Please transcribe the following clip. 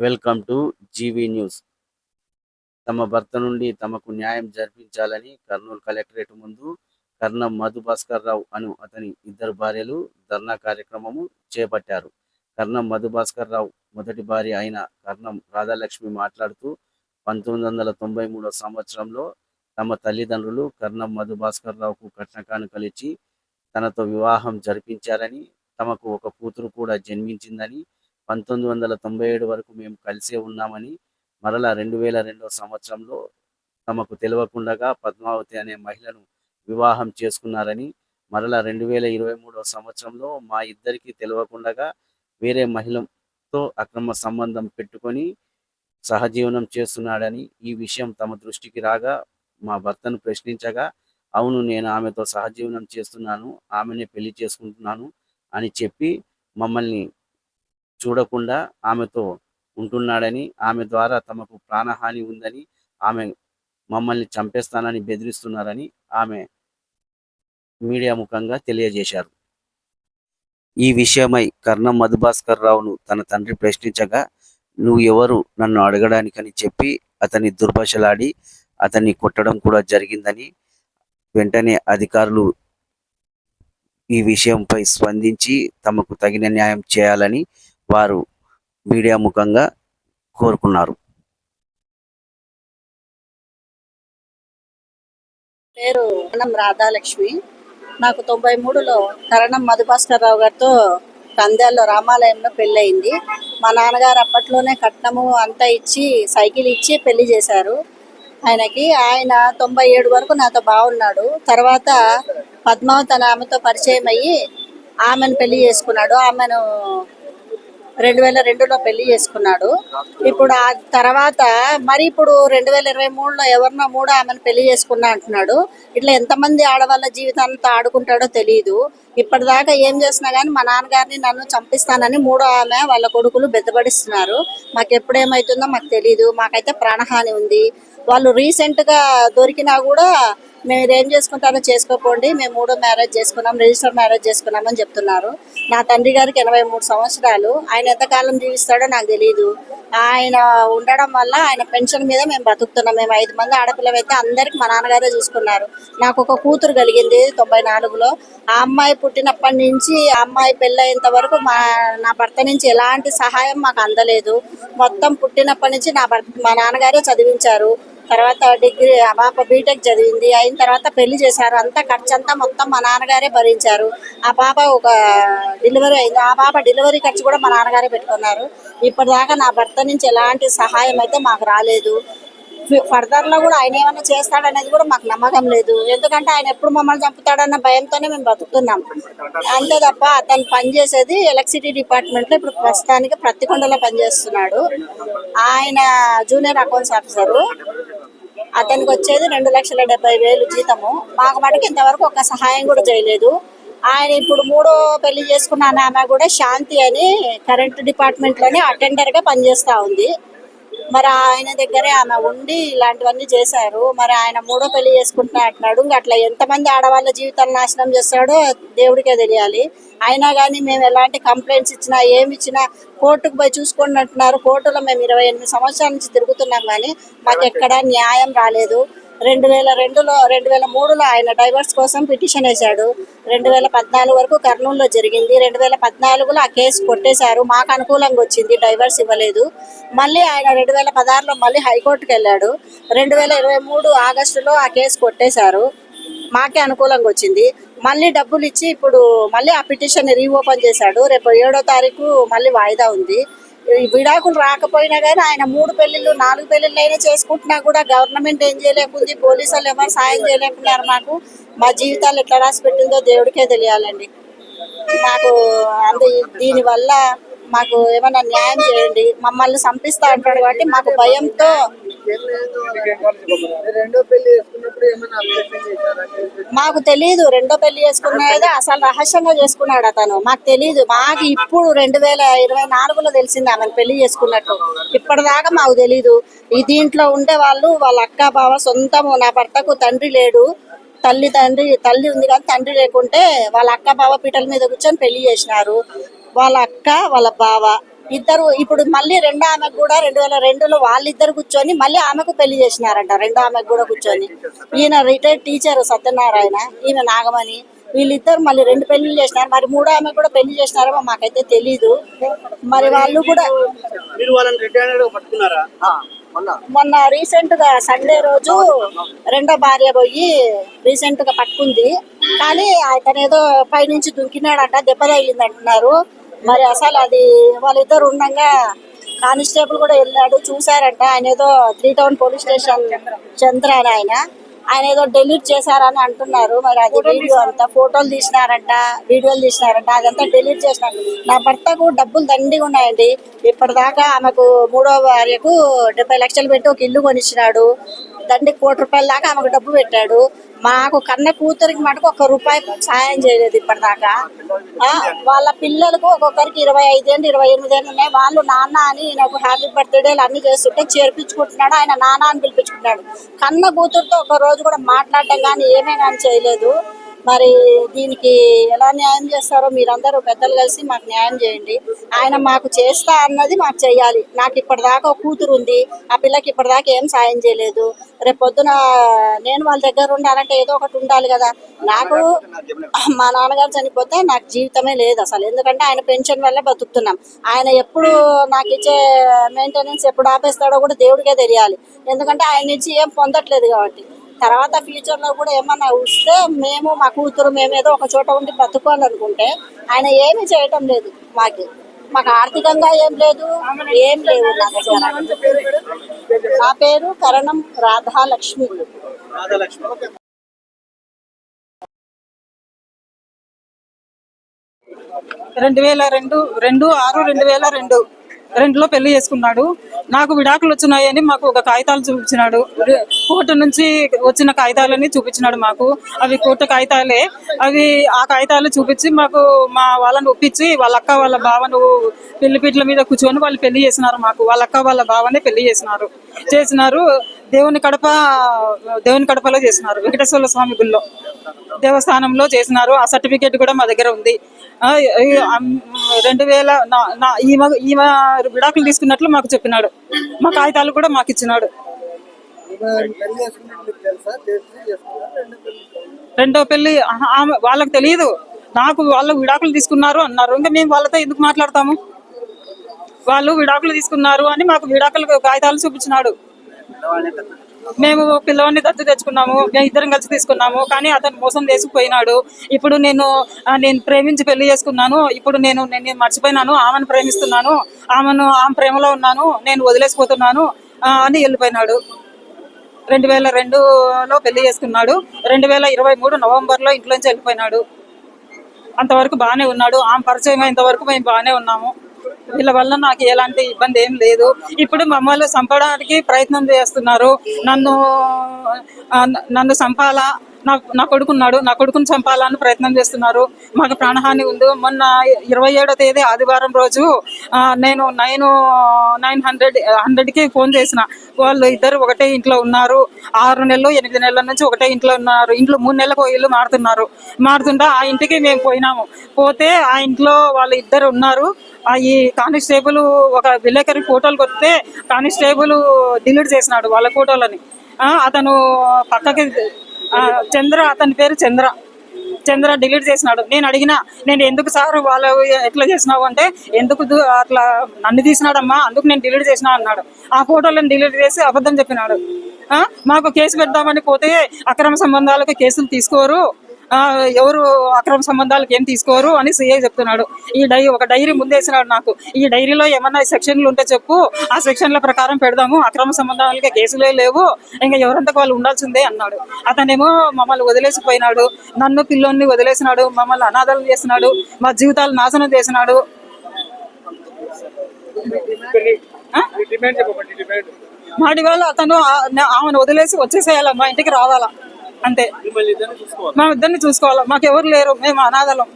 Welcome to GV news. తమ భర్త నుండి తమకు న్యాయం జరిపించాలని కర్నూలు కలెక్టరేట్ ముందు కర్ణం మధుభాస్కర్ రావు అను అతని ఇద్దరు భార్యలు ధర్నా కార్యక్రమము చేపట్టారు. కర్ణం మధుభాస్కర్ రావు మొదటి భార్య అయిన కర్ణం రాధాలక్ష్మి మాట్లాడుతూ పంతొమ్మిది వందల తొంభై మూడో సంవత్సరంలో తమ తల్లిదండ్రులు కర్ణం మధుభాస్కర్ రావుకు కట్న కానుకలు ఇచ్చి తనతో వివాహం జరిపించారని తమకు ఒక కూతురు కూడా జన్మించిందని పంతొమ్మిది వందల తొంభై ఏడు వరకు మేము కలిసే ఉన్నామని మరలా రెండు వేల రెండో సంవత్సరంలో తమకు తెలియకుండగా పద్మావతి అనే మహిళను వివాహం చేసుకున్నారని మరలా రెండు వేల ఇరవై మూడో సంవత్సరంలో మా ఇద్దరికి తెలియకుండగా వేరే మహిళతో అక్రమ సంబంధం పెట్టుకొని సహజీవనం చేస్తున్నాడని ఈ విషయం తమ దృష్టికి రాగా మా భర్తను ప్రశ్నించగా అవును నేను ఆమెతో సహజీవనం చేస్తున్నాను ఆమెనే పెళ్ళి చేసుకుంటున్నాను అని చెప్పి మమ్మల్ని చూడకుండా ఆమెతో ఉంటున్నాడని ఆమె ద్వారా తమకు ప్రాణహాని ఉందని ఆమె మమ్మల్ని చంపేస్తానని బెదిరిస్తున్నారని ఆమె మీడియా ముఖంగా తెలియజేశారు. ఈ విషయమై కర్ణం మధుభాస్కర్ రావును తన తండ్రి ప్రశ్నించగా నువ్వు ఎవరు? నన్ను అడగడానికని చెప్పి అతన్ని దుర్భాషలాడి అతన్ని కొట్టడం కూడా జరిగిందని వెంటనే అధికారులు ఈ విషయంపై స్పందించి తమకు తగిన న్యాయం చేయాలని వారు మీడియా ముఖంగా కోరుకున్నారు. పేరు కరణం రాధాలక్ష్మి. నాకు తొంభై మూడులో కరణం మధుభాస్కర్ రావు గారితో కందాల్లో రామాలయంలో పెళ్ళయింది. మా నాన్నగారు అప్పట్లోనే కట్నము అంతా ఇచ్చి సైకిల్ ఇచ్చి పెళ్ళి చేశారు. ఆయనకి ఆయన తొంభై ఏడు వరకు నాతో బాగున్నాడు తర్వాత పద్మావతి అనే ఆమెతో పరిచయం అయ్యి ఆమెను పెళ్ళి చేసుకున్నాడు. ఆమెను రెండు వేల రెండులో పెళ్ళి చేసుకున్నాడు. ఇప్పుడు ఆ తర్వాత మరి ఇప్పుడు రెండు వేల ఇరవై మూడులో ఎవరినో మూడో ఆమెను పెళ్ళి చేసుకున్నా అంటున్నాడు. ఇట్లా ఎంతమంది ఆడవాళ్ళ జీవితాలతో ఆడుకుంటాడో తెలియదు ఇప్పటిదాకా ఏం చేసినా కానీ మా నాన్నగారిని నన్ను చంపిస్తానని మూడో ఆమె వాళ్ళ కొడుకులు బెత్తబడిస్తున్నారు మాకు ఎప్పుడేమవుతుందో మాకు తెలియదు మాకైతే ప్రాణహాని ఉంది. వాళ్ళు రీసెంట్గా దొరికినా కూడా మేము ఇదేం చేసుకుంటారో చేసుకోకండి. మేము మూడో మ్యారేజ్ చేసుకున్నాం రిజిస్టర్ మ్యారేజ్ చేసుకున్నామని చెప్తున్నారు. నా తండ్రి గారికి ఎనభై మూడు సంవత్సరాలు. ఆయన ఎంతకాలం జీవిస్తాడో నాకు తెలియదు ఆయన ఉండడం వల్ల ఆయన పెన్షన్ మీద మేము బతుకుతున్నాం. మేము ఐదు మంది ఆడపిల్లమైతే అందరికి మా నాన్నగారే చూసుకున్నారు. నాకు ఒక కూతురు కలిగింది తొంభై నాలుగులో. ఆ అమ్మాయి పుట్టినప్పటి నుంచి ఆ అమ్మాయి పెళ్ళయ్యేంత వరకు మా నా భర్త నుంచి ఎలాంటి సహాయం మాకు అందలేదు. మొత్తం పుట్టినప్పటి నుంచి నా భర్త మా నాన్నగారే చదివించారు. తర్వాత డిగ్రీ ఆ పాప బీటెక్ చదివింది. అయిన తర్వాత పెళ్ళి చేశారు. అంతా ఖర్చు అంతా మొత్తం మా నాన్నగారే భరించారు. ఆ పాప ఒక డెలివరీ అయింది. ఆ పాప డెలివరీ ఖర్చు కూడా మా నాన్నగారే పెట్టుకున్నారు. ఇప్పటిదాకా నా భర్త నుంచి ఎలాంటి సహాయం అయితే మాకు రాలేదు. ఫర్దర్లో కూడా ఆయన ఏమైనా చేస్తాడనేది కూడా మాకు నమ్మకం లేదు. ఎందుకంటే ఆయన ఎప్పుడు మమ్మల్ని చంపుతాడన్న భయంతోనే మేము బతుకుతున్నాం. అంతే తప్ప అతను పనిచేసేది ఎలక్ట్రిసిటీ డిపార్ట్మెంట్లో ఇప్పుడు ప్రస్తుతానికి ప్రతికొండలో పనిచేస్తున్నాడు. ఆయన జూనియర్ అకౌంట్స్ ఆఫీసరు. అతనికి వచ్చేది రెండు లక్షల డెబ్బై వేలు జీతము. మాకు మటుకు ఇంతవరకు ఒక సహాయం కూడా చేయలేదు. ఆయన ఇప్పుడు మూడో పెళ్ళి చేసుకున్న ఆమె కూడా శాంతి అని కరెంట్ డిపార్ట్మెంట్లోనే అటెండర్గా పనిచేస్తా ఉంది. మరి ఆయన దగ్గరే ఆమె ఉండి ఇలాంటివన్నీ చేశారు. మరి ఆయన మూడో పెళ్ళి చేసుకుంటున్నా అంటున్నాడు. అట్లా ఎంతమంది ఆడవాళ్ళ జీవితాలు నాశనం చేస్తాడో దేవుడికే తెలియాలి. అయినా కానీ మేము ఎలాంటి కంప్లైంట్స్ ఇచ్చినా ఏమి ఇచ్చినా కోర్టుకు పోయి చూసుకోండి అంటున్నారు. కోర్టులో మేము ఇరవై ఎనిమిది సంవత్సరాల నుంచి తిరుగుతున్నాం కానీ మాకు ఎక్కడా న్యాయం రాలేదు. రెండు వేల రెండులో రెండు వేల మూడులో ఆయన డైవర్స్ కోసం పిటిషన్ వేశాడు. రెండు వేల పద్నాలుగు వరకు కర్నూలులో జరిగింది. రెండు వేల పద్నాలుగులో ఆ కేసు కొట్టేశారు. మాకు అనుకూలంగా వచ్చింది. డైవర్స్ ఇవ్వలేదు. మళ్ళీ ఆయన రెండు వేల పదహారులో మళ్ళీ హైకోర్టుకి వెళ్ళాడు. రెండు వేల ఇరవై మూడు ఆగస్టులో ఆ కేసు కొట్టేశారు. మాకే అనుకూలంగా వచ్చింది. మళ్ళీ డబ్బులు ఇచ్చి ఇప్పుడు మళ్ళీ ఆ పిటిషన్ రీఓపెన్ చేశాడు. రేపు ఏడో తారీఖు మళ్ళీ వాయిదా ఉంది. విడాకులు రాకపోయినా కానీ ఆయన మూడు పెళ్ళిళ్ళు నాలుగు పెళ్ళిళ్ళు అయినా చేసుకుంటున్నా కూడా గవర్నమెంట్ ఏం చేయలేకుంది పోలీసు వాళ్ళు ఎవరు సాయం చేయలేకున్నారు మాకు. మా జీవితాలు ఎట్లా రాసి పెట్టిందో దేవుడికే తెలియాలండి. మాకు అందు దీని వల్ల మాకు ఏమైనా న్యాయం చేయండి. మమ్మల్ని చంపిస్తా అంటాడు కాబట్టి మాకు భయంతో మాకు తెలియదు రెండో పెళ్ళి చేసుకున్నది అసలు రహస్యంగా చేసుకున్నాడు అతను. మాకు తెలియదు మాకు ఇప్పుడు రెండు వేల ఇరవై నాలుగులో తెలిసింది ఆమెను పెళ్ళి చేసుకున్నట్టు. ఇప్పటిదాకా మాకు తెలియదు ఈ దీంట్లో ఉండే వాళ్ళు వాళ్ళ అక్క బావ సొంతము. నా భర్తకు తండ్రి లేడు. తల్లి తండ్రి తల్లి ఉంది కానీ తండ్రి లేకుంటే వాళ్ళ అక్క బావ పీటల మీద కూర్చొని పెళ్ళి చేసినారు. వాళ్ళ అక్క వాళ్ళ బావ. ఇద్దరు ఇప్పుడు మళ్ళీ రెండో ఆమెకు కూడా రెండు వేల రెండులో వాళ్ళిద్దరు కూర్చొని మళ్ళీ ఆమెకు పెళ్ళి చేసినారంట. రెండో ఆమెకు కూడా కూర్చొని. ఈయన రిటైర్డ్ టీచర్ సత్యనారాయణ ఈమె నాగమణి. వీళ్ళిద్దరు మళ్ళీ రెండు పెళ్ళిళ్ళు చేసినారు. మరి మూడో ఆమె కూడా పెళ్ళి చేసినారో మాకైతే తెలీదు. మరి వాళ్ళు కూడా మొన్న మొన్న రీసెంట్గా సండే రోజు రెండో భార్య పోయి రీసెంట్గా పట్టుకుంది. కానీ అతను ఏదో పైనుంచి దుంకినాడంట దెబ్బ తగిలింది అంటున్నారు మరి అసలు అది వాళ్ళిద్దరు ఉండగా కానిస్టేబుల్ కూడా వెళ్ళాడు చూసారంట ఆయన ఏదో three town police station Chandra అని ఆయన. ఆయన ఏదో డెలీట్ చేశారని అంటున్నారు. మరి అది వీడియో అంతా ఫోటోలు తీసినారంట వీడియోలు తీసినారంట. అదంతా డెలీట్ చేసినారు. నా భర్తకు డబ్బులు దండిగా ఉన్నాయండి. ఇప్పటిదాకా ఆమెకు మూడో భార్యకు డెబ్బై లక్షలు పెట్టి ఒక ఇల్లు కొనిచ్చినాడు. దండి కోటి రూపాయల దాకా ఆమెకు డబ్బు పెట్టాడు. మాకు కన్న కూతురికి మటుకు ఒక్క రూపాయి సాయం చేయలేదు ఇప్పటిదాకా. ఆ, వాళ్ళ పిల్లలకు ఒక్కొక్కరికి ఇరవై ఐదేళ్ళు ఇరవై ఎనిమిది ఏళ్ళు ఉన్నాయి. వాళ్ళు నాన్న అని నాకు హ్యాపీ బర్త్డేలు అన్ని చేస్తుంటే చేర్పించుకుంటున్నాడు. ఆయన నాన్న అని పిలిపించుకుంటున్నాడు. కన్న కూతురుతో ఒక రోజు కూడా మాట్లాడడం కానీ ఏమే కానీ చేయలేదు. మరి దీనికి ఎలా న్యాయం చేస్తారో మీరందరూ పెద్దలు కలిసి మాకు న్యాయం చేయండి. ఆయన మాకు చేస్తా అన్నది మాకు చేయాలి నాకు ఇప్పటిదాకా ఒక కూతురు ఉంది. ఆ పిల్లకి ఇప్పటిదాకా ఏం సాయం చేయలేదు. రేపు పొద్దున నేను వాళ్ళ దగ్గర ఉండాలంటే ఏదో ఒకటి ఉండాలి కదా. నాకు మా నాన్నగారు చనిపోతే నాకు జీవితమే లేదు అసలు. ఎందుకంటే ఆయన పెన్షన్ వల్ల బతుకుతున్నాం. ఆయన ఎప్పుడు నాకు ఇచ్చే మెయింటెనెన్స్ ఎప్పుడు ఆపేస్తాడో కూడా దేవుడికే తెలియాలి. ఎందుకంటే ఆయన నుంచి ఏం పొందట్లేదు కాబట్టి. తర్వాత ఫ్యూచర్లో కూడా ఏమన్నా వస్తే మేము మా కూతురు మేము ఏదో ఒక చోట ఉండి బతుకోవాలనుకుంటే ఆయన ఏమీ చేయటం లేదు మాకు. మాకు ఆర్థికంగా ఏం లేదు ఏం లేవు నా దగ్గర. నా పేరు కరణం రాధాలక్ష్మి. రెండు వేల రెండు రెండు ఆరు రెండు వేల రెండు. రెండులో పెళ్ళి చేసుకున్నాడు. నాకు విడాకులు వచ్చినాయని మాకు ఒక కాగితాలు చూపించినాడు. కోర్టు నుంచి వచ్చిన కాగితాలని చూపించినాడు మాకు. అవి కోర్టు కాగితాలే. అవి ఆ కాగితాలు చూపించి మాకు మా వాళ్ళని ఒప్పించి వాళ్ళ అక్క వాళ్ళ బావను పెళ్ళి పీట్ల మీద కూర్చొని వాళ్ళు పెళ్ళి చేసినారు మాకు. వాళ్ళ అక్క వాళ్ళ బావనే పెళ్ళి చేసినారు. చేసినారు. దేవుని కడప దేవుని కడపలో చేసినారు. వెంకటేశ్వర స్వామి గుళ్ళో. దేవస్థానంలో చేసినారు. ఆ సర్టిఫికేట్ కూడా మా దగ్గర ఉంది. రెండు వేల నా- నా- ఈమె ఈమె విడాకులు తీసుకున్నట్లు మాకు చెప్పినాడు. మా కాగితాలు కూడా మాకు ఇచ్చినాడు. రెండో పెళ్ళి ఆమె వాళ్ళకి తెలియదు నాకు వాళ్ళు విడాకులు తీసుకున్నారు అన్నారు. ఇంకా మేము వాళ్ళతో ఎందుకు మాట్లాడతాము? వాళ్ళు విడాకులు తీసుకున్నారు అని మాకు విడాకులు కాగితాలు చూపించినాడు. మేము పిల్లవాడిని దత్తు తెచ్చుకున్నాము మేము ఇద్దరం కలిసి తీసుకున్నాము కానీ అతను మోసం చేసుకుపోయినాడు ఇప్పుడు నేను నేను ప్రేమించి పెళ్ళి చేసుకున్నాను. ఇప్పుడు నేను నేను మర్చిపోయినాను. ఆమెను ప్రేమిస్తున్నాను. ఆమెను ఆమె ప్రేమలో ఉన్నాను. నేను వదిలేసిపోతున్నాను అని వెళ్ళిపోయినాడు. రెండు వేల రెండులో పెళ్ళి చేసుకున్నాడు. రెండు వేల ఇరవై మూడు నవంబర్లో ఇంట్లోంచి వెళ్ళిపోయినాడు. అంతవరకు బాగానే ఉన్నాడు. ఆమె పరిచయం ఇంతవరకు మేము బాగానే ఉన్నాము. వీళ్ళ వల్ల నాకు ఎలాంటి ఇబ్బంది ఏం లేదు. ఇప్పుడు మమ్మల్ని చంపడానికి ప్రయత్నం చేస్తున్నారు. నన్ను నన్ను చంపాలా? నా నా కొడుకున్నాడు నా కొడుకుని చంపాలని ప్రయత్నం చేస్తున్నారు. మాకు ప్రాణహాని ఉంది. మొన్న ఇరవై ఏడో తేదీ ఆదివారం రోజు నేను నైన్ నైన్ హండ్రెడ్ హండ్రెడ్కి ఫోన్ చేసిన. వాళ్ళు ఇద్దరు ఒకటే ఇంట్లో ఉన్నారు. ఆరు నెలలు ఎనిమిది నెలల నుంచి ఒకటే ఇంట్లో ఉన్నారు. ఇంట్లో మూడు నెలలకు ఇల్లు మారుతున్నారు. మారుతుంటే ఆ ఇంటికి మేము పోయినాము. పోతే ఆ ఇంట్లో వాళ్ళు ఇద్దరు ఉన్నారు. ఆ ఈ కానిస్టేబుల్ ఒక విలేకరి ఫోటోలు కొడితే కానిస్టేబుల్ డిలీట్ చేసినాడు వాళ్ళ ఫోటోలని. అతను పక్కకి చంద్ర అతని పేరు చంద్ర. చంద్ర డిలీట్ చేసినాడు. నేను అడిగిన నేను ఎందుకు సార్ వాళ్ళు ఎట్లా చేసినావు? అంటే ఎందుకు అట్లా నన్ను తీసినాడమ్మా అందుకు నేను డిలీట్ చేసినా అన్నాడు. ఆ ఫోటోలను డిలీట్ చేసి అబద్ధం చెప్పినాడు. ఆ, మాకు కేసు పెడదామని పోతే అక్రమ సంబంధాలకు కేసులు తీసుకోరు. ఎవరు అక్రమ సంబంధాలకు ఏం తీసుకోరు అని సిఐ చెప్తున్నాడు. ఈ డై ఒక డైరీ ముందేసినాడు నాకు. ఈ డైరీలో ఏమన్నా సెక్షన్లు ఉంటే చెప్పు. ఆ సెక్షన్ల ప్రకారం పెడదాము. అక్రమ సంబంధాలకి కేసులే లేవు. ఇంకా ఎవరంతకు వాళ్ళు ఉండాల్సిందే అన్నాడు. అతనేమో మమ్మల్ని వదిలేసిపోయినాడు నన్ను పిల్లోని వదిలేసినాడు. మమ్మల్ని అనాథలు చేసినాడు. మా జీవితాలు నాశనం చేసినాడు. మాటి వాళ్ళు అతను ఆమెను వదిలేసి వచ్చేసేయాలి మా ఇంటికి రావాలా? అంతే చూసుకోవాలి? మా ఇద్దరిని చూసుకోవాలి? మాకు ఎవరు లేరు? మేము అనాథలం.